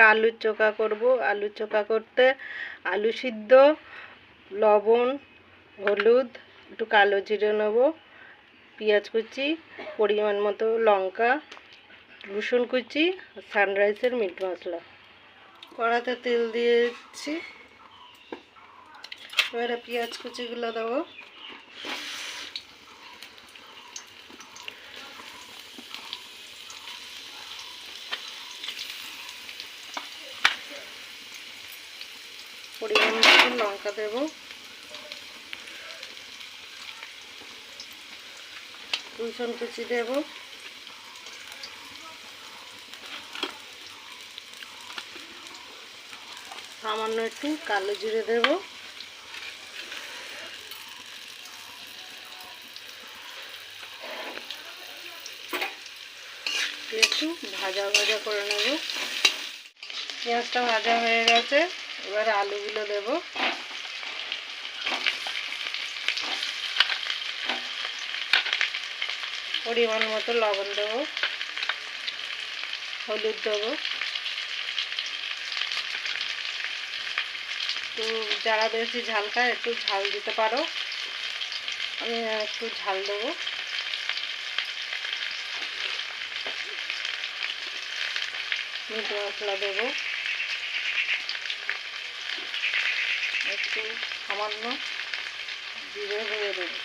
আলুর চোখা করব। আলুর চোখা করতে আলু সিদ্ধ, লবণ, হলুদ, একটু কালো জিরে নেব, পেঁয়াজ কুচি, পরিমাণ মতো লঙ্কা, রসুন কুচি, সানরাইসের মিট মশলা। কড়াতে তেল দিয়েছি। এবারে পেঁয়াজ কুচিগুলো দেবো। পরিমাণ মতো লঙ্কা দেব। রসুন কুচি দেব। সামান্য একটু কালো জিরে দেব। একটু ভাজা ভাজা করে নেব। পেঁয়াজটা ভাজা হয়ে গেছে। এবার আলুগুলো দেব। পরিমাণ মতো লবণ দেব। হলুদ দেব। একটু যারা বেশি ঝাল খায়, একটু ঝাল দিতে পারো। আমি একটু ঝাল দেবো। মিট মশলা দেবো। একটু সামান্য জিরে হয়ে দেবো।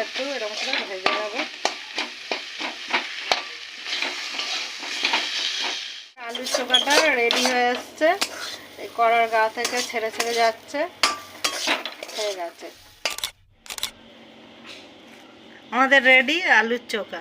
একটু এরকম করে ভেজে নেব। আলুর চোখাটা রেডি হয়ে আসছে। কড়ার গা থেকে ছেড়ে ছেড়ে যাচ্ছে। হয়ে গেছে। আমাদের রেডি আলুর চোখা।